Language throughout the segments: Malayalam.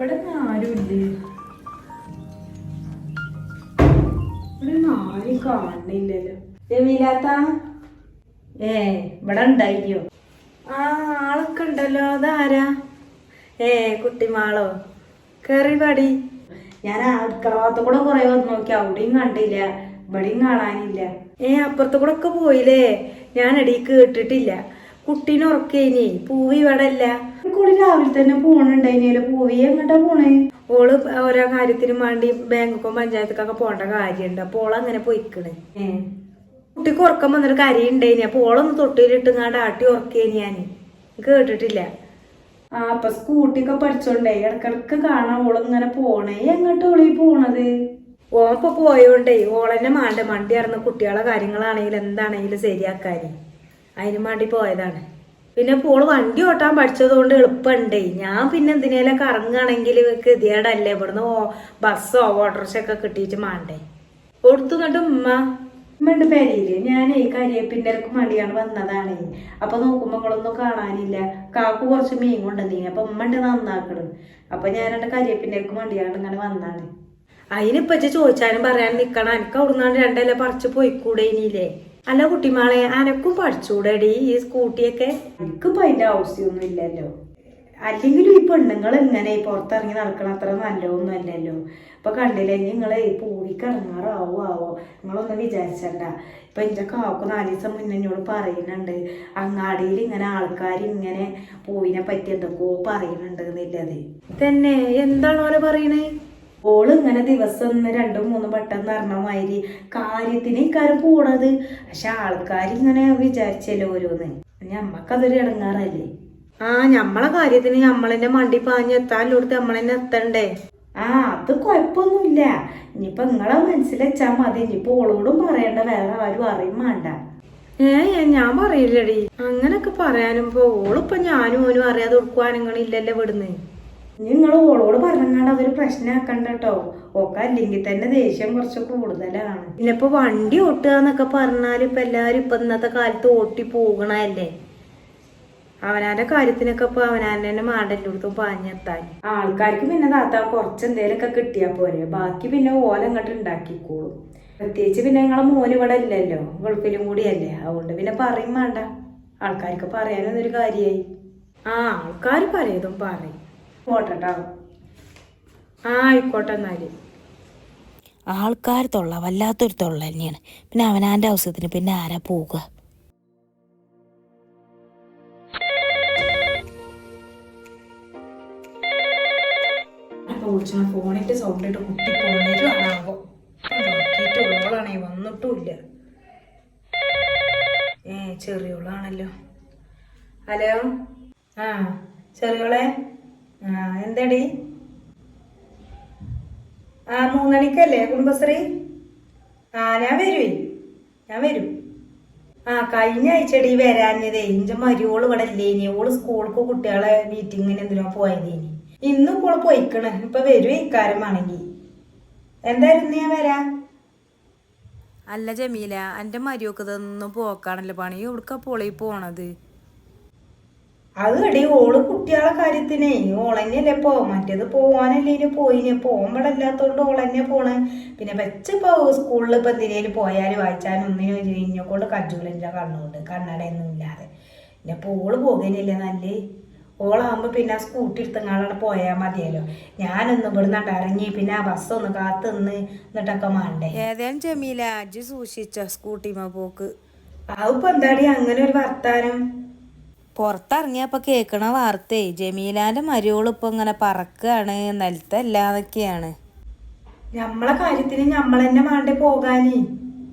ഇവിടെ ആരുമില്ലേ? ഇവിടെ ആരും കാണുന്നില്ലല്ലോ. ജമീലാത്ത ഏ ഇവിടെ ഉണ്ടായിയോ ആ ആളൊക്കെ ഉണ്ടല്ലോ. അതാരാ? ഏ കുട്ടിമാളോ. കേറി പാടി. ഞാൻ അടുക്കള ഭാഗത്ത് കൂടെ കൊറേ വന്ന് നോക്കി. അവിടെയും കണ്ടില്ല. ഇവിടെയും കാണാനില്ല. ഏ അപ്പുറത്ത് കൂടെ ഒക്കെ പോയില്ലേ? ഞാൻ എടീ കേട്ടിട്ടില്ല. കുട്ടീനെ ഉറക്കേനി. പൂവി ഇവിടെ അല്ല കൂടി രാവിലെ തന്നെ പോണുണ്ടായിനല്ലോ പൂവി എങ്ങോട്ടാ പോണേ? ഓൾ ഓരോ കാര്യത്തിനും വേണ്ടി ബാങ്കൊക്കെ പഞ്ചായത്തൊക്കെ പോണ്ട കാര്യണ്ട്. അപ്പൊ ഓൾ അങ്ങനെ പോയിക്കണ്. കുട്ടിക്ക് ഉറക്കം വന്നിട്ട് കരയുണ്ടായിനി. അപ്പൊ ഓളൊന്ന് തൊട്ടിയിലിട്ടുങ്ങാണ്ട് ആട്ടി ഉറക്കേനി ഞാൻ കേട്ടിട്ടില്ല. ആ അപ്പൊ സ്കൂട്ടിയൊക്കെ പഠിച്ചോണ്ടേ ഇടക്കിടക്ക് കാണാൻ ഓളിങ്ങനെ പോണേ. എങ്ങോട്ട് ഓളി പോണത്? ഓൻ ഇപ്പൊ പോയോണ്ടേ. ഓളെന്നെ മാണ്ട. മണ്ടി ഇറന്ന് കുട്ടികളെ കാര്യങ്ങളാണെങ്കിലും എന്താണെങ്കിലും ശരിയാക്കാന്. അതിന് വേണ്ടി പോയതാണ്. പിന്നെ പോൾ വണ്ടി ഓട്ടാൻ പഠിച്ചതുകൊണ്ട് എളുപ്പമുണ്ടേ ഞാൻ പിന്നെ എന്തിനേലൊക്കെ ഇറങ്ങുകയാണെങ്കിൽ ഗതികേടല്ലേ. ഇവിടുന്ന് ബസ്സോ ഓട്ടോറിക്ഷ ഒക്കെ കിട്ടിയിട്ട് മാണ്ടേ. കൊടുത്തു എന്നിട്ട് ഉമ്മ. ഉമ്മണ്ട് പേരയിൽ ഞാനേ കരിയേപ്പിന്റെ ഇറക്ക് മടിയാണ് വന്നതാണേ. അപ്പൊ നോക്കുമ്പോ നിങ്ങളൊന്നും കാണാനില്ല. കാക്കു കുറച്ച് മീൻ കൊണ്ടുവന്നീന്. അപ്പൊ ഉമ്മണ്ട് നന്നാക്കണ്. അപ്പൊ ഞാൻ രണ്ട് കരിയേപ്പിന്റെ ഇറക്ക് മടിയാണ്ട് ഇങ്ങനെ വന്നാണ് അതിനിപ്പച്ച് ചോദിച്ചാലും പറയാൻ നിക്കണം. എനിക്ക് അവിടുന്നാണ്ട് രണ്ടല്ല പറിച്ച് പോയിക്കൂടെ ഇനിയില്ലേ അല്ല കുട്ടിമാളെ അനക്കും പഠിച്ചൂടെടി ഈ സ്കൂട്ടിയൊക്കെ? എനിക്കിപ്പോ അതിന്റെ ആവശ്യമൊന്നും ഇല്ലല്ലോ. അല്ലെങ്കിലും ഈ പെണ്ണുങ്ങൾ ഇങ്ങനെ പുറത്തിറങ്ങി നടക്കണ അത്ര നല്ലതൊന്നും അല്ലല്ലോ. ഇപ്പൊ കണ്ടില്ലേ നിങ്ങൾ പൂവിക്ക് ഇറങ്ങാറാവോ ആവോ? നിങ്ങളൊന്നും വിചാരിച്ചണ്ട. ഇപ്പൊ എന്റെ കാക്കു നാല് ദിവസം മുന്നേ എന്നോട് പറയുന്നുണ്ട്. അങ്ങാടിയിൽ ഇങ്ങനെ ആൾക്കാർ ഇങ്ങനെ പൂവിനെ പറ്റി എന്തൊക്കെയോ പറയുന്നുണ്ട് എന്നില്ലത്. തന്നെ എന്താണ് പറയണേ? ഓൾ ഇങ്ങനെ ദിവസം രണ്ടും മൂന്നും വട്ടം നിറഞ്ഞ മാതിരി കാര്യത്തിന് ഇക്കാരം പോണത്. പക്ഷെ ആൾക്കാർ ഇങ്ങനെ വിചാരിച്ചല്ലോ ഓരോന്ന്. ഞമ്മക്കതൊരു ഇടങ്ങാറല്ലേ? ആ ഞമ്മളെ കാര്യത്തിന് ഞമ്മളെന്നെ മണ്ടി പാഞ്ഞ് എത്താനിലോടുത്ത് നമ്മളെന്നെ എത്തണ്ടേ? ആ അത് കുഴപ്പമൊന്നുമില്ല ഇനിയിപ്പൊ നിങ്ങളെ മനസ്സിലെച്ചാ മതി. ഇനിയിപ്പോ ഓളോടും പറയണ്ട വേറെ ആരും അറിയും വേണ്ട ഏ ഞാൻ പറയില്ലടി. അങ്ങനൊക്കെ പറയാനും ഇപ്പൊ ഓളിപ്പൊ ഞാനും ഓനും അറിയാതെ കൊടുക്കുവാനങ്ങളില്ലല്ലോ ഇവിടുന്ന്. നിങ്ങൾ ഓളോട് പറഞ്ഞാണ്ട് അതൊരു പ്രശ്നമാക്കണ്ട കേട്ടോ ഒക്കെ അല്ലെങ്കിൽ തന്നെ ദേഷ്യം കുറച്ച് കൂടുതലാണ്. പിന്നെ ഇപ്പൊ വണ്ടി ഓട്ടുക എന്നൊക്കെ പറഞ്ഞാൽ ഇപ്പൊ എല്ലാരും ഇപ്പൊ ഇന്നത്തെ കാലത്ത് ഓട്ടി പോകണല്ലേ അവനാന്റെ കാര്യത്തിനൊക്കെ ഇപ്പൊ അവനാന്റെ തന്നെ മാടല്ലോടത്തും പാഞ്ഞെത്താൻ ആൾക്കാർക്ക് പിന്നെ താത്ത കുറച്ച് എന്തേലൊക്കെ കിട്ടിയാ പോരെ. ബാക്കി പിന്നെ ഓല അങ്ങോട്ട് ഉണ്ടാക്കിക്കോളും പ്രത്യേകിച്ച് പിന്നെ നിങ്ങളെ മോന് ഇവിടെ ഇല്ലല്ലോ. ഗൾഫിലും കൂടിയല്ലേ അതുകൊണ്ട് പിന്നെ പറയും വേണ്ട. ആൾക്കാർക്ക് പറയാനൊന്നൊരു കാര്യമായി ആ ആൾക്കാർ പറയതും പറയും. പോട്ടെട്ടോ ആയിക്കോട്ടെ ആൾക്കാർ തൊള്ള വല്ലാത്തൊരു തൊള്ള തന്നെയാണ് പിന്നെ അവനാന്റെ അവസരത്തിന് പിന്നെ ആരാ പോവുക? സൗണ്ട് ഇട്ട് കുട്ടി പോണേലാണാവോ നോക്കിയിട്ടുള്ളോളാണേ വന്നിട്ടുമില്ല. ഏ ചെറിയോളാണല്ലോ. ഹലോ? ആ ചെറിയോളെ? എന്താടി? ആ മൂന്നണിക്കല്ലേ കുടുംബശ്രീ? ആ ഞാൻ വരുവേ. ഞാൻ വരും. ആ കഴിഞ്ഞ ആഴ്ചടി വരാഞ്ഞതേ. ഇഞ്ച മരിയോൾ ഇവിടെ ഇല്ലേനി. ഓൾ സ്കൂൾക്ക് കുട്ടികളെ മീറ്റിങ്ങിന് എന്തിനോ പോയതേനി. ഇന്നും ഇപ്പോൾ പോയിക്കണ്. ഇപ്പൊ വരും ഇക്കാരമാണെങ്കി എന്തായിരുന്നു ഞാൻ വരാ? അല്ല ജമീല എന്റെ മരിയൊക്കെ ഇതൊന്നും പോക്കാണല്ലോ പണി. എവിടുക്ക പൊളി പോണത്? അത് എടി ഓൾ കുട്ടികളെ കാര്യത്തിനെ. ഓളന്നെയല്ലേ പോ മറ്റേത് പോവാനല്ലേ ഇനി പോയിനെ. പോകുമ്പോഴല്ലാത്തോണ്ട് ഓളന്നെ പോണ്. പിന്നെ വെച്ചിപ്പോ സ്കൂളിൽ ഇപ്പൊ എന്തിനേലും പോയാലും വായിച്ചാലും ഒന്നിനും ഇന്നെ കൊണ്ട് കജൂലിന്റെ കണ്ണുകൊണ്ട്. കണ്ണടയൊന്നും ഇല്ലാതെ. പിന്നെ പോൾ ഓൾ പോകുന്നില്ലേ നല്ലേ? ഓളാകുമ്പോ പിന്നെ ആ സ്കൂട്ടി എടുത്തങ്ങാളാണ് പോയാൽ മതിയല്ലോ. ഞാനൊന്ന് ഇവിടുന്ന് ഇറങ്ങി പിന്നെ ആ ബസ് ഒന്ന് കാത്ത് നിന്ന് എന്നിട്ടൊക്കെ മാണ്ടേ. ഏതായാലും ജമീല അജ് സൂക്ഷിച്ച സ്കൂട്ടിമ പോക്ക്? അതിപ്പോ എന്താടി? അങ്ങനെ ഒരു വർത്താനം. പുറത്തിറങ്ങിയപ്പോ കേൾക്കണ വാർത്തേ ജമീലാന്റെ മരിയോൾ ഇപ്പൊ ഇങ്ങനെ നിലത്തല്ല എന്നൊക്കെയാണ് നമ്മളെ കാര്യത്തിന് നമ്മൾ തന്നെ വേണ്ടേ പോകാനേ.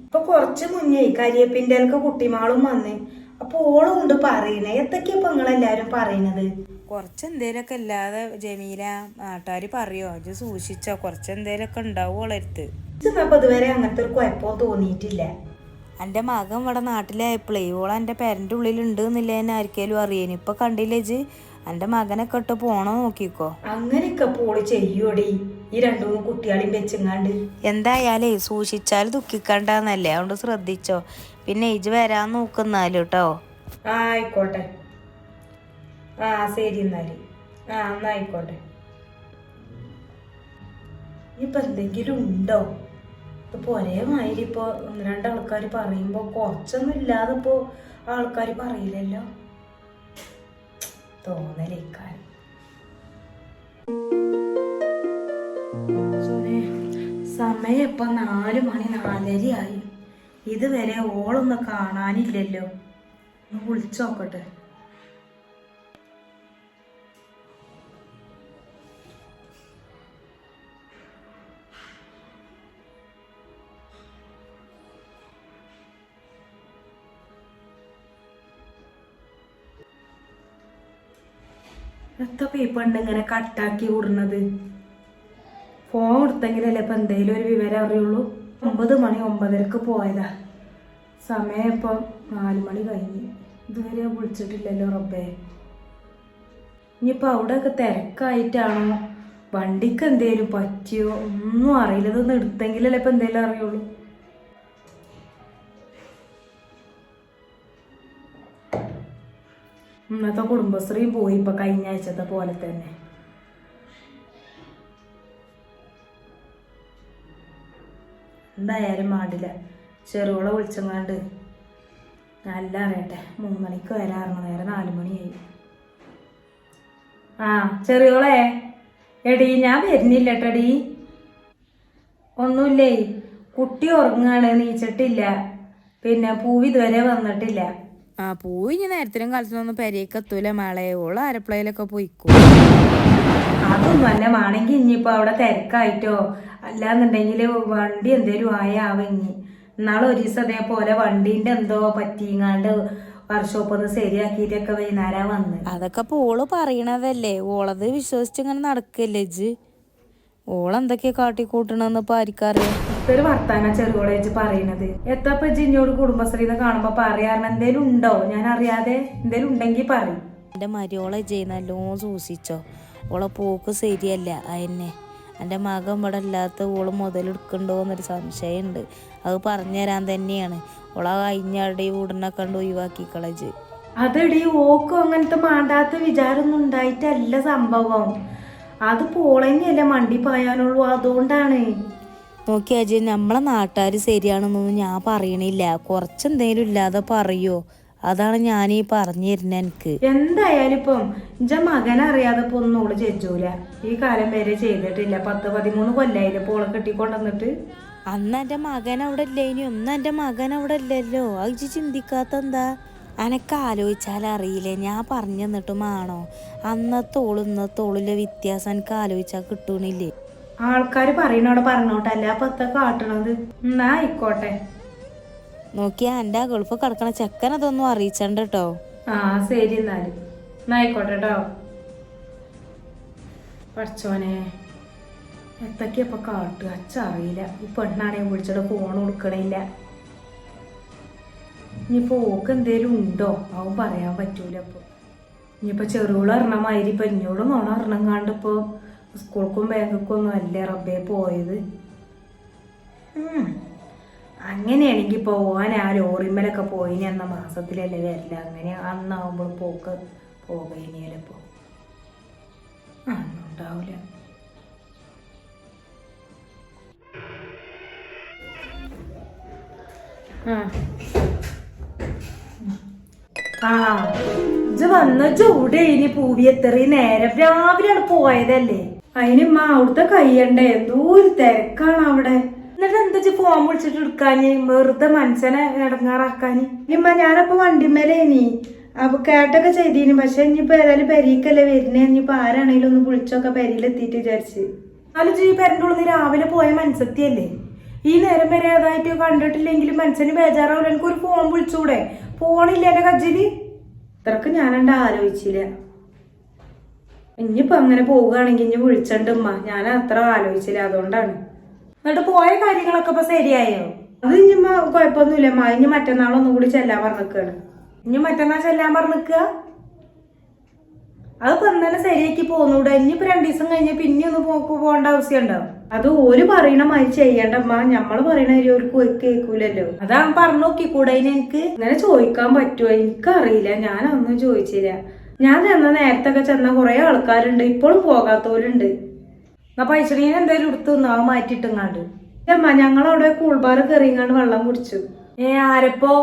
ഇപ്പൊ കുറച്ച് മുന്നേ കരിയപ്പിന്റെ കുട്ടിമാളും വന്ന് അപ്പൊ ഓളും ഉണ്ട് പറയണേ എന്തൊക്കെയാ ഇപ്പൊ നിങ്ങളെല്ലാരും പറയണത് കുറച്ച് എന്തേലൊക്കെ അല്ലാതെ ജമീല നാട്ടുകാര് പറയോ? അത് സൂക്ഷിച്ചോ? കുറച്ച് എന്തേലൊക്കെ ഉണ്ടാവും ഓളടുത്ത് ഇതിപ്പോ ഇതുവരെ അങ്ങനത്തെ ഒരു കുഴപ്പം തോന്നിയിട്ടില്ല. എന്റെ മകൻ ഇവിടെ നാട്ടിലായപ്പോഴേ ഓൾ എന്റെ പേരന്റെ ഉള്ളിലുണ്ട് എന്നില്ല എന്നെ ആർക്കേലും ഇപ്പൊ കണ്ടില്ലേ ജ് എന്റെ മകനൊക്കെ ഇട്ട് പോണോ നോക്കിക്കോ. അങ്ങനെയൊക്കെ പോൾ ചെയ്യോടി ഈ രണ്ടു മൂന്ന് കുട്ടികളെയും വെച്ചെങ്ങാണ്ട്. എന്തായാലേ സൂക്ഷിച്ചാൽ ദുഃഖിക്കണ്ടെന്നല്ലേ? അതുകൊണ്ട് ശ്രദ്ധിച്ചോ. പിന്നെ ഇജ് വരാൻ നോക്കുന്നാലും കേട്ടോ ആയിക്കോട്ടെ. ആ ശരി എന്നാൽ. ആ എന്നായിക്കോട്ടെ ഇപ്പൊ എന്തെങ്കിലും ഉണ്ടോ? ഇപ്പോൾ ഒരേ മാതിരി ഇപ്പോൾ ഒന്ന് രണ്ട് ആൾക്കാർ പറയുമ്പോൾ കുറച്ചൊന്നും ഇല്ലാതെ ഇപ്പോൾ ആൾക്കാർ പറയില്ലല്ലോ? തോന്നലേക്കാൻ സമയം ഇപ്പൊ നാല് മണി നാലരയായി. ഇതുവരെ ഓളൊന്നും കാണാനില്ലല്ലോ. ഒന്ന് വിളിച്ചു നോക്കട്ടെ പേപ്പർ ഉണ്ട് ഇങ്ങനെ കട്ടാക്കി വിടുന്നത് ഫോൺ കൊടുത്തെങ്കിലല്ലേ ഇപ്പം എന്തെങ്കിലും ഒരു വിവരം അറിയുള്ളൂ. ഒമ്പത് മണി ഒമ്പതരക്ക് പോയതാ. സമയം ഇപ്പം നാല് മണി കഴിഞ്ഞു. ഇതുവരെ വിളിച്ചിട്ടില്ലല്ലോ റബ്ബേ. ഇനിയിപ്പോൾ അവിടെയൊക്കെ തിരക്കായിട്ടാണോ? വണ്ടിക്ക് എന്തേലും പറ്റിയോ? ഒന്നും അറിയില്ല. ഇതൊന്നും എടുത്തെങ്കിലല്ലേ ഇപ്പം എന്തേലും അറിയുള്ളൂ. ഇന്നത്തെ കുടുംബശ്രീയും പോയി ഇപ്പൊ കഴിഞ്ഞ ആഴ്ചത്തെ പോലെ തന്നെ. എന്തായാലും പാടില്ല ചെറുകളെ വിളിച്ചങ്ങാണ്ട് നല്ല അറിയട്ടെ. മൂന്ന് മണിക്ക് വരാറുണ്ട് നേരെ നാല് മണിയായി. ആ ചെറിയോളെ. എടി ഞാൻ വരുന്നില്ല ഒന്നുമില്ലേ? കുട്ടി ഉറങ്ങാണ് നീച്ചിട്ടില്ല. പിന്നെ പൂവി ഇതുവരെ വന്നിട്ടില്ല. ആ പോയി ഇനി നേരത്തിനും കാലത്തിനൊന്നും പെരേക്ക് എത്തൂല മാളെ. ഓൾ ആരപ്ലയിലൊക്കെ പോയിക്കോ. അതും അല്ല വേണമെങ്കിൽ ഇനിയിപ്പോ അവിടെ തിരക്കായിട്ടോ. അല്ലാന്നുണ്ടെങ്കിൽ വണ്ടി എന്തേലും ആയാവും ഇനി ഇന്നാളെ ഒരു ദിവസം അതേപോലെ വണ്ടീന്റെ എന്തോ പറ്റിങ്ങാണ്ട് വർക്ക്ഷോപ്പ് ഒന്ന് ശരിയാക്കിയിട്ടൊക്കെ വൈകുന്നേരം വന്ന്. അതൊക്കെ പോൾ പറയണതല്ലേ. ഓളത് വിശ്വസിച്ച് ഇങ്ങനെ നടക്കല്ലേ ഇജ്ജ്? ഓളെന്തൊക്കെയാ കാട്ടിക്കൂട്ടണെന്ന് ഇപ്പൊ ആർക്കറിയാം. ഒരു വർത്താന ചെറുകോളെ വെച്ച് പറയണത്. എത്തപ്പ ജിഞ്ഞോട് കുടുംബശ്രീന്ന് കാണുമ്പോ പറയാറുണ്ട് എന്തേലും ഉണ്ടോ? ഞാൻ അറിയാതെ എന്തേലും ഉണ്ടെങ്കിൽ പറയും. എന്റെ മരിയോളെ ജയ് നല്ലോണം സൂക്ഷിച്ചോ. ഓളെ പോക്ക് ശരിയല്ല അയന്നെ. എന്റെ മകൻ ഇവിടെ ഇല്ലാത്ത ഓൾ മുതലെടുക്കണ്ടോ എന്നൊരു സംശയമുണ്ട് അത് പറഞ്ഞു തരാൻ തന്നെയാണ്. ഓളെ കഴിഞ്ഞാടെ ഈ ഉടനെ കണ്ട് ഒഴിവാക്കി കളജ് അതെടി ഓക്കും അങ്ങനത്തെ മാണ്ടാത്ത വിചാരമൊന്നും ഉണ്ടായിട്ടല്ല സംഭവം. അത് പോളന്നെയല്ലേ മണ്ടി പായാനുള്ളൂ അതുകൊണ്ടാണ്. നോക്കി അജയ് നമ്മളെ നാട്ടുകാർ ശരിയാണെന്നൊന്നും ഞാൻ പറയണില്ല. കുറച്ചെന്തേലും ഇല്ലാതെ പറയോ? അതാണ് ഞാൻ ഈ പറഞ്ഞു തരുന്നത് എനിക്ക്. എന്തായാലും ഇപ്പം എന്റെ മകൻ അറിയാതെ ഇപ്പൊ ഒന്നും ഓൾ ഈ കാലം വരെ ചെയ്തിട്ടില്ല. പത്ത് പതിമൂന്ന് കൊല്ലായില്ലേ ഇപ്പൊ ഓളെ കെട്ടിക്കൊണ്ടുവന്നിട്ട് അന്ന് എന്റെ മകൻ അവിടെ ഇല്ലേ ഇനി ഒന്നും എന്റെ മകൻ അവിടെ ഇല്ലല്ലോ. അത് ഇജ്ജ് ചിന്തിക്കാത്ത എന്താ അനക്ക് ആലോചിച്ചാൽ അറിയില്ലേ? ഞാൻ പറഞ്ഞു തന്നിട്ടും ആണോ അന്നത്തെ ഓളും ഇന്നത്തെ ഓളിലെ വ്യത്യാസം എനിക്ക് ആലോചിച്ചാൽ കിട്ടണില്ലേ? ആൾക്കാര് പറയണോടെ പറഞ്ഞോട്ടെ അല്ല അപ്പൊ എത്ത കാട്ടണത്? എന്നാ ആയിക്കോട്ടെ. നോക്കിയാ എന്റെ ഗൾഫ് കിടക്കണ ചെക്കൻ അതൊന്നും അറിയിച്ചണ്ട കേട്ടോ. ആ ശരി എന്നാൽ. എന്നാ ആയിക്കോട്ടെ കേട്ടോ. പഠിച്ചോനെ എത്തൊക്കെ ഇപ്പൊ കാട്ടുക? ഈ പെണ്ണാണെങ്കിൽ വിളിച്ചിട്ട് ഫോൺ കൊടുക്കണില്ല. ഇനിയിപ്പോ ഓക്ക് എന്തേലും ഉണ്ടോ? അവൻ പറയാൻ പറ്റൂല ഇപ്പൊ. ഇനിയിപ്പോ ചെറുകൾ അറിഞ്ഞ മാതിരി ഇപ്പൊ എന്നോട് നോണ അറിഞ്ഞ കാണ്ട് ഇപ്പോൾ സ്കൂൾക്കും ബാങ്കൊക്കെ ഒന്നും അല്ലേ റബ്ബേ പോയത്. അങ്ങനെയാണെങ്കിൽ ഇപ്പോൾ ഓൻ ആ ലോറിമേലൊക്കെ പോയിനി എന്ന മാസത്തിലല്ലേ വരില്ല അങ്ങനെ അന്നാവുമ്പോൾ പോക്ക് പോകേനിയല്ലോ ആ ഒന്നും ആ. ആ ഇജ്ജ് വന്ന ചൂട് ഇനി പൂവി എത്രയും നേരം. രാവിലെയാണ് പോയതല്ലേ? അതിനുമ്മ അവിടുത്തെ കയ്യണ്ടേ? എന്തോ ഒരു തിരക്കാണ് അവിടെ. എന്നിട്ട് എന്താ വെച്ചാൽ ഫോൺ വിളിച്ചിട്ട് എടുക്കാന് വെറുതെ മനസ്സിനെ ഇടങ്ങാറാക്കാന് ഇമ്മ ഞാനപ്പോ വണ്ടിമേലേനി. അപ്പൊ കേട്ടൊക്കെ ചെയ്തീനി. പക്ഷെ ഇനിയിപ്പോ ഏതായാലും പെരീക്കല്ലേ വരുന്നേ. ഇനിയിപ്പോ ആരാണേലും ഒന്ന് വിളിച്ചൊക്കെ പെരിയിലെത്തിയിട്ട് വിചാരിച്ച്. എന്നാലും ജീ പെരന്റെ ഉള്ളിൽ രാവിലെ പോയ മനസ്സത്തിയല്ലേ? ഈ നേരം വരെ ഏതായിട്ട് കണ്ടിട്ടില്ലെങ്കിലും മനസ്സിന് ബേജാറാവില്ല എനിക്ക് ഒരു ഫോൺ വിളിച്ചൂടെ? എന്റെ കജ്ജിൽ ഇത്രക്ക് ഞാനണ്ട് ആലോചിച്ചില്ല. ഇനിയിപ്പോ അങ്ങനെ പോവുകയാണെങ്കിൽ ഇനി വിളിച്ചണ്ട് ഉമ്മ. ഞാൻ അത്ര ആലോചിച്ചില്ല അതുകൊണ്ടാണ്. എന്നിട്ട് പോയ കാര്യങ്ങളൊക്കെ ഇപ്പൊ ശരിയായോ? അത് ഇനി കുഴപ്പമൊന്നുമില്ല അമ്മ ഇനി മറ്റന്നാൾ ഒന്നും കൂടി ചെല്ലാൻ പറഞ്ഞിക്കാണ് ഇനി മറ്റന്നാൾ ചെല്ലാൻ പറഞ്ഞിക്കുക അത് ഇന്നലെ ശരിയാക്കി പോന്നൂടെ? ഇനിയിപ്പോ രണ്ടു ദിവസം കഴിഞ്ഞ പിന്നെ ഒന്ന് പോകേണ്ട ആവശ്യം ഉണ്ടാവും അത് ഓര് പറയണ മാതിരി ചെയ്യണ്ടമ്മ. ഞമ്മൾ പറയണ ഒരു ഒരു കേൾക്കൂലല്ലോ അതാ പറഞ്ഞു നോക്കിക്കൂടെ കൂടെ എനിക്ക്? ഇങ്ങനെ ചോദിക്കാൻ പറ്റുമോ എനിക്കറിയില്ല. ഞാനൊന്നും ചോദിച്ചില്ല. ഞാൻ ചെന്ന നേരത്തൊക്കെ ചെന്ന കുറെ ആൾക്കാരുണ്ട്. ഇപ്പോഴും പോകാത്തവരുണ്ട്. എന്നാ പൈസണീനെ എന്തായാലും എടുത്തു നിന്നാ മാറ്റിട്ടുങ്ങാണ്ട് അമ്മ ഞങ്ങളവിടെ കൂൾബാർ കയറിങ്ങാണ്ട് വെള്ളം കുടിച്ചു. ഏ ആരപ്പോ?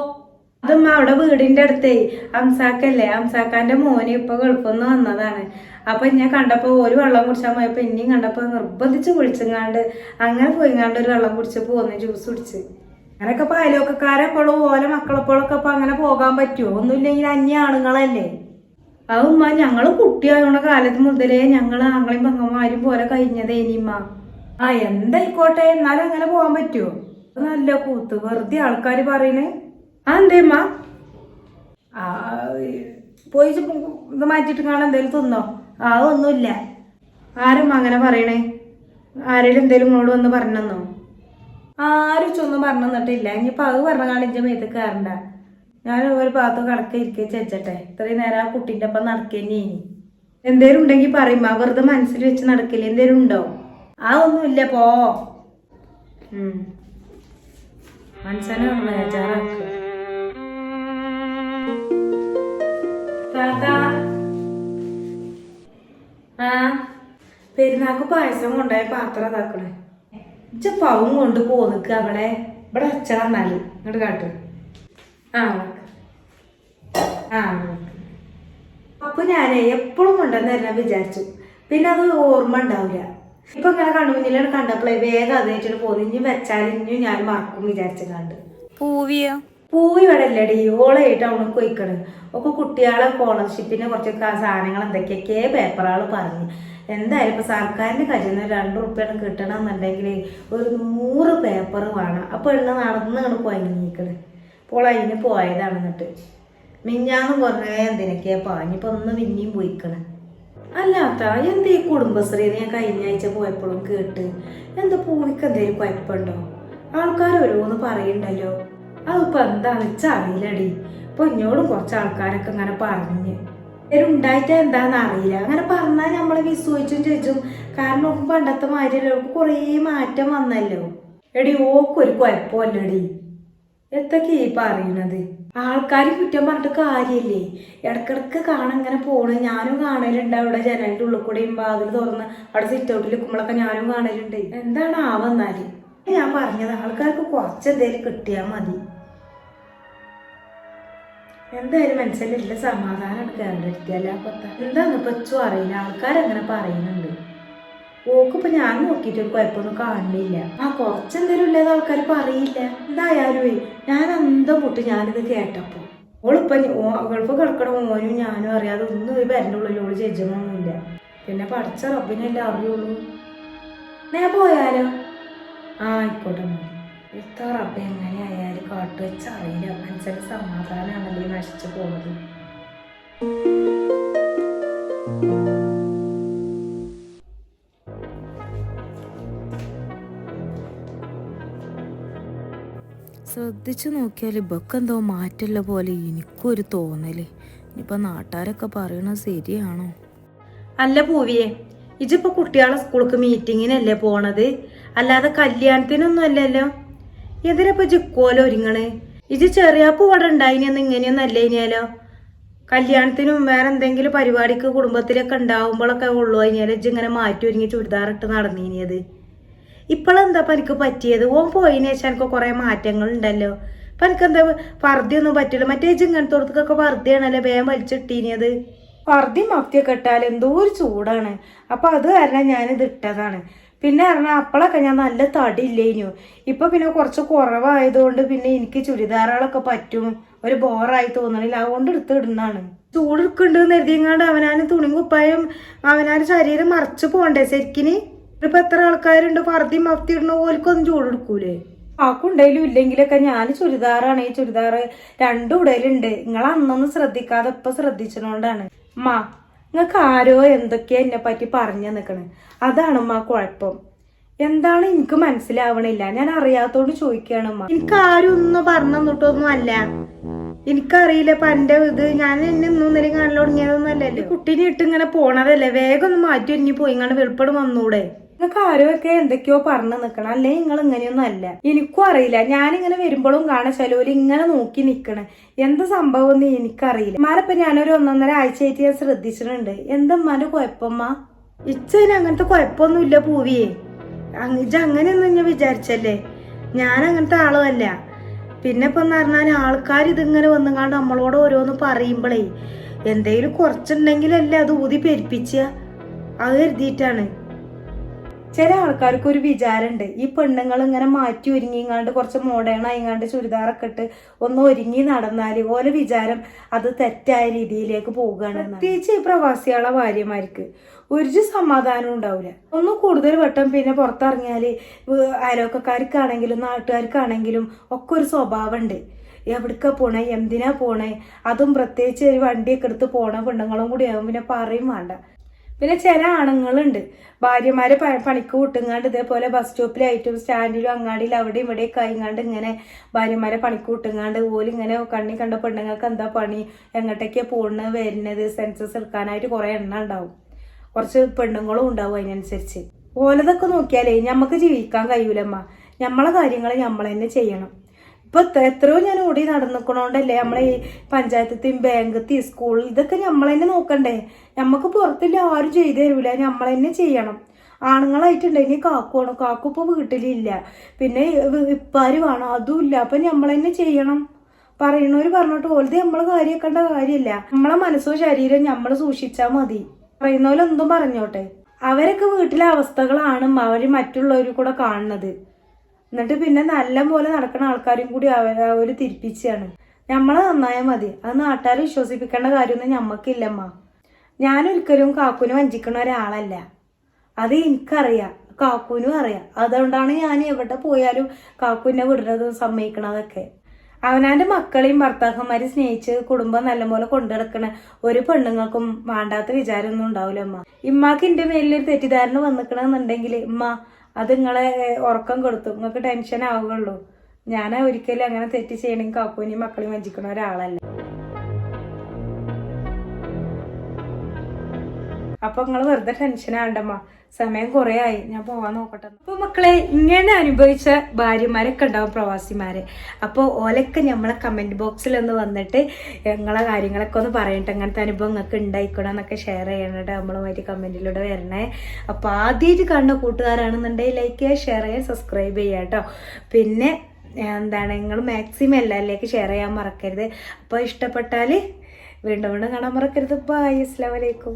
അതമ്മ അവിടെ വീടിന്റെ അടുത്തേ അംസാക്കല്ലേ? അംസാക്കാന്റെ മോനെ ഇപ്പൊ ഗൾഫിന്ന് വന്നതാണ്. അപ്പൊ ഞാൻ കണ്ടപ്പോൾ ഒരു വെള്ളം കുടിച്ചാൽ പോയപ്പോ ഇനിയും കണ്ടപ്പോ നിർബന്ധിച്ച് വിളിച്ചങ്ങാണ്ട് അങ്ങനെ പോയിങ്ങാണ്ട് ഒരു വെള്ളം കുടിച്ചപ്പോൾ പോന്ന് ജ്യൂസ് കുടിച്ച്. അങ്ങനെയൊക്കെ ഇപ്പൊ അയലോക്കക്കാരെപ്പോഴും ഓരോ മക്കളെപ്പോഴൊക്കെ ഇപ്പൊ അങ്ങനെ പോകാൻ പറ്റുമോ ഒന്നുമില്ലെങ്കിൽ അന്യ ആണുങ്ങളല്ലേ? അത് ഉമ്മ ഞങ്ങൾ കുട്ടിയായോണ കാലത്ത് മുതലേ ഞങ്ങൾ ആങ്ങളെയും പെങ്ങന്മാരും പോലെ കഴിഞ്ഞതേ ഇനിമ്മ ആ എന്തായിക്കോട്ടെ എന്നാലും അങ്ങനെ പോകാൻ പറ്റുമോ നല്ല കൂത്ത് വെറുതെ ആൾക്കാര് പറയണേ. ആ എന്തേമ്മ പോയി ഇത് മാറ്റിയിട്ട് കാണാൻ എന്തേലും തിന്നോ? ആ ഒന്നുമില്ല ആരും അങ്ങനെ പറയണേ? ആരെങ്കിലും എന്തേലും ഇങ്ങോട്ട് വന്ന് പറഞ്ഞെന്നോ? ആരും ചൊന്നും പറഞ്ഞു തന്നിട്ടില്ല ഇനിയിപ്പോൾ അത് പറഞ്ഞ എന്റെ മേത്ത് കയറണ്ട ഞാൻ ഒരു ഭാഗത്ത് കണക്ക് ഇരിക്കേ ചെച്ചട്ടെ ഇത്രയും നേരം ആ കുട്ടീന്റെ ഒപ്പം നടക്കേണ്ടി ഇനി എന്തേലും ഉണ്ടെങ്കിൽ പറയുമ്പോ വെറുതെ മനസ്സിൽ വെച്ച് നടക്കില്ല? എന്തേലും ഉണ്ടോ? ആ ഒന്നുമില്ല പോ. മനസ്സിനെ ബേജാറാക്കുക. പെരുന്നാക്ക് പായസം കൊണ്ടുപോയ പാത്രം ഇതാക്കണേ. ഇച്ച പവും കൊണ്ട് പോന്നിക്ക് അവിടെ ഇവിടെ അച്ഛൻ വന്നാൽ. ഇങ്ങോട്ട് കാട്ടു. ആ. അപ്പൊ ഞാനേ എപ്പോഴും കൊണ്ടുവന്ന് തരാൻ വിചാരിച്ചു. പിന്നെ അത് ഓർമ്മ ഉണ്ടാവില്ല. ഇപ്പൊ ഇങ്ങനെ കണ്ണുമുന്നിലാണ് കണ്ടപ്പോഴേ വേഗം അതേറ്റിട്ട് പോന്നു. ഇനി വെച്ചാൽ ഇനിയും ഞാൻ മറക്കും വിചാരിച്ചു കണ്ട് പൂവിയോ? പൂവ് ഇവിടെ അല്ലടി ഓളായിട്ട് അവളും കൊയ്ക്കണ് ഒക്കെ കുട്ടികളെ സ്കോളർഷിപ്പിന്റെ കുറച്ച് സാധനങ്ങൾ എന്തൊക്കെയൊക്കെ പേപ്പറുകൾ പറഞ്ഞു. എന്തായാലും ഇപ്പോൾ സർക്കാരിന്റെ കയ്യിൽ നിന്ന് രണ്ട് റുപ്യാണ് കിട്ടണം എന്നുണ്ടെങ്കിൽ ഒരു നൂറ് പേപ്പർ വേണം. അപ്പോൾ എണ്ണ നടന്ന് ഇങ്ങനെ കുഴങ്ങിക്കണ് അപ്പോൾ അതിന് പോയതാണ് എന്നിട്ട് മിഞ്ഞാന്നും കുറേ എന്തിനൊക്കെയാ പാഞ്ഞിപ്പോൾ ഒന്ന് പിന്നെയും പോയിക്കണം. അല്ലാത്ത എന്ത് ഈ കുടുംബശ്രീ ഞാൻ കഴിഞ്ഞ ആഴ്ച പോയപ്പോഴും കേട്ട്. എന്താ പൂണിക്ക് എന്തെങ്കിലും കുഴപ്പമുണ്ടോ ആൾക്കാർ ഓരോന്ന് പറയണ്ടല്ലോ. അതിപ്പോ എന്താണെന്ന് വെച്ചാൽ അറിയില്ലടി. ഇപ്പൊ എന്നോടും കുറച്ച് ആൾക്കാരൊക്കെ ഇങ്ങനെ പറഞ്ഞ്. ഉണ്ടായിട്ട് എന്താന്ന് അറിയില്ല. അങ്ങനെ പറഞ്ഞാൽ നമ്മൾ വിശ്വസിച്ചും ചോദിച്ചും കാരണം ഓക്ക് പണ്ടത്തെ മാറ്റം കുറേ മാറ്റം വന്നല്ലോ. എടി ഓക്ക് ഒരു കുഴപ്പമല്ലടി. എത്തൊക്കെ ഈ പറയണത്? ആൾക്കാർ കുറ്റം പറഞ്ഞിട്ട് കാര്യമില്ലേ? ഇടക്കിടക്ക് കാണാൻ ഇങ്ങനെ പോണ്. ഞാനും കാണലുണ്ട് അവിടെ ജനലിന്റെ ഉള്ളിൽ കൂടെയും വാതിൽ തുറന്ന് അവിടെ സിറ്റ് ഔട്ടിൽ നിൽക്കുമ്പോഴൊക്കെ ഞാനും കാണലുണ്ട്. എന്താണ് ആവെന്നാൽ? ഞാൻ പറഞ്ഞത് ആൾക്കാർക്ക് കുറച്ച് എന്തേലും കിട്ടിയാൽ മതി. എന്തായാലും മനസ്സിലുള്ള സമാധാനം കണ്ടിരിക്കല്ല പത്ത എന്താണ് ഇപ്പൊ ഇച്ചു അറിയില്ല. ആൾക്കാരങ്ങനെ പറയുന്നുണ്ട്? ഓക്കിപ്പോ ഞാൻ നോക്കിയിട്ട് ഒരു കുഴപ്പമൊന്നും കാണുന്നില്ല ആ കുറച്ചെന്തേലും ഇല്ലാതെ ആൾക്കാർ പറയില്ല. എന്തായാലും ഞാൻ അന്തം പൊട്ട് ഞാനിത് കേട്ടപ്പോ. ഓളിപ്പൊ ഗൾഫ് കിടക്കണ മോനും ഞാനും അറിയാതെ ഒന്നും ഈ വരന്റെ ഉള്ളിൽ ഓൾ ജഡ്ജമൊന്നുമില്ല പിന്നെ പഠിച്ച റബിനെല്ലാം അറിയുള്ളൂ. ഞാൻ പോയാലോ? ആ ആയിക്കോട്ടെ ഇത്ര റബ്ബ് എങ്ങനെ ആയാലും കാട്ടു വെച്ച് അറിയില്ല. മനസ്സിന് സമാധാനമാണല്ലേ നശിച്ചു പോകുന്നത്. ശ്രദ്ധിച്ചു നോക്കിയാൽ ഇവക്കെന്തോ മാറ്റുള്ള പോലെ എനിക്കും ഒരു തോന്നൽ. ഇനിയിപ്പോൾ നാട്ടുകാരൊക്കെ പറയണത് ശരിയാണോ? അല്ല പൂവിയെ ഇജിപ്പോ കുട്ടികളെ സ്കൂൾക്ക് മീറ്റിങ്ങിനല്ലേ പോണത്? അല്ലാതെ കല്യാണത്തിനൊന്നും അല്ലല്ലോ? എന്തിനപ്പോ ജിക്കോലോ ഒരുങ്ങണ്. ഇത് ചെറിയാപ്പ് ഇവിടെ ഉണ്ടായിനെന്ന് ഇങ്ങനെയൊന്നും അല്ല ഇനിയാലോ കല്യാണത്തിനും വേറെ എന്തെങ്കിലും പരിപാടിക്ക് കുടുംബത്തിലൊക്കെ ഉണ്ടാവുമ്പോഴൊക്കെ ഉള്ളു കഴിഞ്ഞാൽ ഇജ്ജ് ഇങ്ങനെ മാറ്റി ഒരുങ്ങി ചുരിദാറിട്ട് നടന്നീനിയത് ഇപ്പോഴെന്താ എനിക്ക് പറ്റിയത്? ഓൻ പോയതിനു ശേഷം എനിക്ക് കുറെ മാറ്റങ്ങൾ ഉണ്ടല്ലോ. അപ്പൊ എനിക്കെന്താ ഒന്നും പറ്റില്ല. മറ്റേ ഇജ്ജ് ഇങ്ങനത്തോടത്തൊക്കെ പർദ്ദയാണല്ലോ വേഗം വലിച്ചിട്ടീനിയത് പർദ്ദയും മഫ്തിയൊക്കെ ഇട്ടാൽ എന്തോ ഒരു ചൂടാണ്. അപ്പൊ അത് കാരണം ഞാനിത് ഇട്ടതാണ്. പിന്നെ പറഞ്ഞാൽ അപ്പോഴൊക്കെ ഞാൻ നല്ല തടി തടിയില്ലേനു. ഇപ്പൊ പിന്നെ കുറച്ച് കുറവായതുകൊണ്ട് പിന്നെ എനിക്ക് ചുരിദാറുകളൊക്കെ പറ്റും. ഒരു ബോറായി തോന്നണില്ല. അതുകൊണ്ട് എടുത്ത് ഇടുന്നതാണ്. ചൂടെടുക്കുന്നുണ്ട് കരുതിയങ്ങാണ്ട് അവനാന് തുണി കുപ്പായും അവനാന് ശരീരം മറച്ചു പോണ്ടേ ശരിക്കിന്? ഇപ്പൊ എത്ര ആൾക്കാരുണ്ട്? പറത്തി മഫ്തി ഇടണ ഓൽക്കൊന്നും ചൂടെടുക്കൂലേ ആക്കുണ്ടെങ്കിലും ഇല്ലെങ്കിലൊക്കെ ഞാൻ ചുരിദാറാണ്. ഈ ചുരിദാറ് രണ്ടും ഇടയിലുണ്ട് നിങ്ങൾ അന്നൊന്നും ശ്രദ്ധിക്കാതെ ഇപ്പൊ ശ്രദ്ധിച്ചതുകൊണ്ടാണ് ഉമ്മ നിങ്ങൾക്ക് ആരോ എന്തൊക്കെയാ എന്നെ പറ്റി പറഞ്ഞു നിൽക്കണേ അതാണ് ഉമ്മ കുഴപ്പം. എന്താണ് എനിക്ക് മനസ്സിലാവണില്ല. ഞാൻ അറിയാത്തോണ്ട് ചോദിക്കുകയാണ് ഉമ്മ. എനിക്ക് ആരും ഒന്നും പറഞ്ഞു തന്നിട്ടൊന്നും അല്ല. എനിക്കറിയില്ല ഇപ്പൊ എന്റെ ഇത് ഞാൻ എന്നെ ഇന്നും ഇന്നലെ കാണലോടങ്ങിയതൊന്നും അല്ലല്ലോ. കുട്ടീനെ ഇട്ട് ഇങ്ങനെ പോണതല്ലേ? വേഗം ഒന്ന് മാറ്റി ഒരുങ്ങി പോയി ഇങ്ങനെ വെളുപ്പട് വന്നൂടെ? നിങ്ങൾക്ക് ആരോക്കെ എന്തൊക്കെയോ പറഞ്ഞു നിക്കണം അല്ലെ? നിങ്ങൾ ഇങ്ങനെയൊന്നും അല്ല. എനിക്കും അറിയില്ല. ഞാനിങ്ങനെ വരുമ്പോഴും കാണാൻ ചിലവര് ഇങ്ങനെ നോക്കി നിക്കണേ. എന്ത് സംഭവം എന്ന് എനിക്കറിയില്ല. മാരപ്പം ഞാനൊരു ഒന്നൊന്നര ആഴ്ചയായിട്ട് ഞാൻ ശ്രദ്ധിച്ചിട്ടുണ്ട്. എന്തമ്മാന്റെ കുഴപ്പമ്മ? ഇച്ചതിന് അങ്ങനത്തെ കുഴപ്പമൊന്നുമില്ല പൂവിയെ. ഇജ്ജ് അങ്ങനെയൊന്നും ഞാൻ വിചാരിച്ചല്ലേ? ഞാൻ അങ്ങനത്തെ ആളുമല്ല. പിന്നെ ഇപ്പം പറഞ്ഞാൽ ആൾക്കാർ ഇതിങ്ങനെ വന്നുകൊണ്ട് നമ്മളോട് ഓരോന്ന് പറയുമ്പോഴേ എന്തെങ്കിലും കുറച്ചുണ്ടെങ്കിലല്ലേ അത് ഊതി പെരുപ്പിച്ച? അത് കരുതിയിട്ടാണ്. ചില ആൾക്കാർക്ക് ഒരു വിചാരമുണ്ട്. ഈ പെണ്ണുങ്ങൾ ഇങ്ങനെ മാറ്റി ഒരുങ്ങിങ്ങാണ്ട് കുറച്ച് മോഡേൺ ആയിങ്ങാണ്ട് ചുരിദാറൊക്കെ ഇട്ട് ഒന്ന് ഒരുങ്ങി നടന്നാൽ ഓലെ വിചാരം അത് തെറ്റായ രീതിയിലേക്ക് പോവുകയാണ് പ്രത്യേകിച്ച് ഈ പ്രവാസികളെ ഭാര്യമാർക്ക് ഒരു സമാധാനം ഉണ്ടാവില്ല ഒന്ന് കൂടുതൽ വട്ടം പിന്നെ പുറത്തിറങ്ങിയാൽ അയലോക്കക്കാർക്കാണെങ്കിലും നാട്ടുകാർക്കാണെങ്കിലും ഒക്കെ ഒരു സ്വഭാവമുണ്ട്. എവിടക്ക പോണേ എന്തിനാ പോണേ? അതും പ്രത്യേകിച്ച് ഒരു വണ്ടിയൊക്കെ എടുത്ത് പോണ പെണ്ണുങ്ങളും കൂടി ആകും പിന്നെ പറയും വേണ്ട. പിന്നെ ചില ആണുങ്ങളുണ്ട്. ഭാര്യമാരെ പണിക്ക് കൂട്ടുങ്ങാണ്ട് ഇതേപോലെ ബസ് സ്റ്റോപ്പിലായിട്ടും സ്റ്റാൻഡിലും അങ്ങാടിയിലും അവിടെ ഇവിടെ കൈങ്ങാണ്ട് ഇങ്ങനെ ഭാര്യമാരെ പണിക്ക് കൂട്ടുങ്ങാണ്ട് ഇങ്ങനെ കണ്ണി കണ്ട പെണ്ണുങ്ങൾക്ക് എന്താ പണി? എങ്ങോട്ടേക്കാ പോണത് വരുന്നത്? സെൻസസ് എടുക്കാനായിട്ട് കുറെ എണ്ണ ഉണ്ടാവും. കുറച്ച് പെണ്ണുങ്ങളും ഉണ്ടാവും അതിനനുസരിച്ച്. ഓലതൊക്കെ നോക്കിയാലേ നമുക്ക് ജീവിക്കാൻ കഴിയൂലമ്മ. നമ്മളെ കാര്യങ്ങൾ നമ്മൾ തന്നെ ചെയ്യണം. ഇപ്പൊ എത്രയോ ഞാൻ ഓടി നടന്നിക്കണോണ്ടല്ലേ നമ്മളെ ഈ പഞ്ചായത്തെയും ബാങ്കത്തെയും സ്കൂളിൽ ഇതൊക്കെ നമ്മൾ തന്നെ നോക്കണ്ടേ? നമുക്ക് പുറത്തില്ല ആരും ചെയ്തു തരൂല. നമ്മൾ തന്നെ ചെയ്യണം. ആണുങ്ങളായിട്ടുണ്ടെങ്കിൽ കാക്കുവാണ് കാക്കു ഇപ്പൊ വീട്ടിലില്ല. പിന്നെ ഇപ്പാര് വേണം. അതും ഇല്ല. അപ്പൊ നമ്മൾ തന്നെ ചെയ്യണം. പറയണവര് പറഞ്ഞിട്ട് ഓലത് നമ്മൾ കാര്യമാക്കേണ്ട കാര്യമില്ല നമ്മളെ മനസ്സോ ശരീരം നമ്മൾ സൂക്ഷിച്ചാൽ മതി. പറയുന്നവരെന്തും പറഞ്ഞോട്ടെ. അവരൊക്കെ വീട്ടിലെ അവസ്ഥകളാണ് അവർ മറ്റുള്ളവർ കൂടെ കാണുന്നത്. എന്നിട്ട് പിന്നെ നല്ല പോലെ നടക്കുന്ന ആൾക്കാരും കൂടി അവർ തിരിപ്പിച്ചാണ്. നമ്മളെ നന്നായാൽ മതി. അത് നാട്ടുകാരെ വിശ്വസിപ്പിക്കേണ്ട കാര്യമൊന്നും ഞമ്മക്കില്ലമ്മ. ഞാനൊരിക്കലും കാക്കൂനെ വഞ്ചിക്കുന്ന ഒരാളല്ല. അത് എനിക്കറിയാം. കാക്കുനും അറിയാം. അതുകൊണ്ടാണ് ഞാൻ എവിടെ പോയാലും കാക്കൂനെ വിടുന്നതും സമ്മതിക്കണതൊക്കെ. അവനാന്റെ മക്കളെയും ഭർത്താക്കന്മാരെയും സ്നേഹിച്ച് കുടുംബം നല്ല നല്ലപോലെ കൊണ്ടുനടക്കണ ഒരു പെണ്ണുങ്ങൾക്കും വേണ്ടാത്ത വിചാരമൊന്നും ഉണ്ടാവില്ല അമ്മ ഇമ്മാക്ക് എന്റെ ഒരു തെറ്റിദ്ധാരണ വന്നിക്കണമെന്നുണ്ടെങ്കിൽ ഉമ്മ അത് നിങ്ങളെ ഉറക്കം കൊടുത്തു. നിങ്ങൾക്ക് ടെൻഷൻ ആവുകയുള്ളൂ. ഞാൻ ഒരിക്കലും അങ്ങനെ തെറ്റ് ചെയ്യണമെങ്കിൽ കാക്കുവിനെയും മക്കളെയും വഞ്ചിക്കണ ഒരാളല്ല. അപ്പൊ നിങ്ങൾ വെറുതെ ടെൻഷൻ ആണ്ടമ്മ സമയം കുറെ ആയി ഞാൻ പോവാൻ നോക്കട്ടെ. അപ്പൊ മക്കളെ ഇങ്ങനെ അനുഭവിച്ച ഭാര്യമാരൊക്കെ ഉണ്ടാവും പ്രവാസിമാരെ. അപ്പോൾ ഓലൊക്കെ നമ്മളെ കമന്റ് ബോക്സിൽ ഒന്ന് വന്നിട്ട് ഞങ്ങളെ കാര്യങ്ങളൊക്കെ ഒന്ന് പറയട്ടെ. അങ്ങനത്തെ അനുഭവം നിങ്ങൾക്ക് ഉണ്ടായിക്കണം എന്നൊക്കെ ഷെയർ ചെയ്യണട്ട് നമ്മളുമായിട്ട് കമന്റിലൂടെ വരണേ. അപ്പൊ ആദ്യമായിട്ട് കാണുന്ന കൂട്ടുകാരാണെന്നുണ്ടെങ്കിൽ ലൈക്ക് ചെയ്യുക ഷെയർ ചെയ്യുക സബ്സ്ക്രൈബ് ചെയ്യുക കേട്ടോ പിന്നെ എന്താണ് നിങ്ങൾ മാക്സിമം എല്ലാവരിലേക്ക് ഷെയർ ചെയ്യാൻ മറക്കരുത്. അപ്പോൾ ഇഷ്ടപ്പെട്ടാൽ വീണ്ടും വീണ്ടും കാണാൻ മറക്കരുത്. ബൈ അസ്സാം വലൈക്കും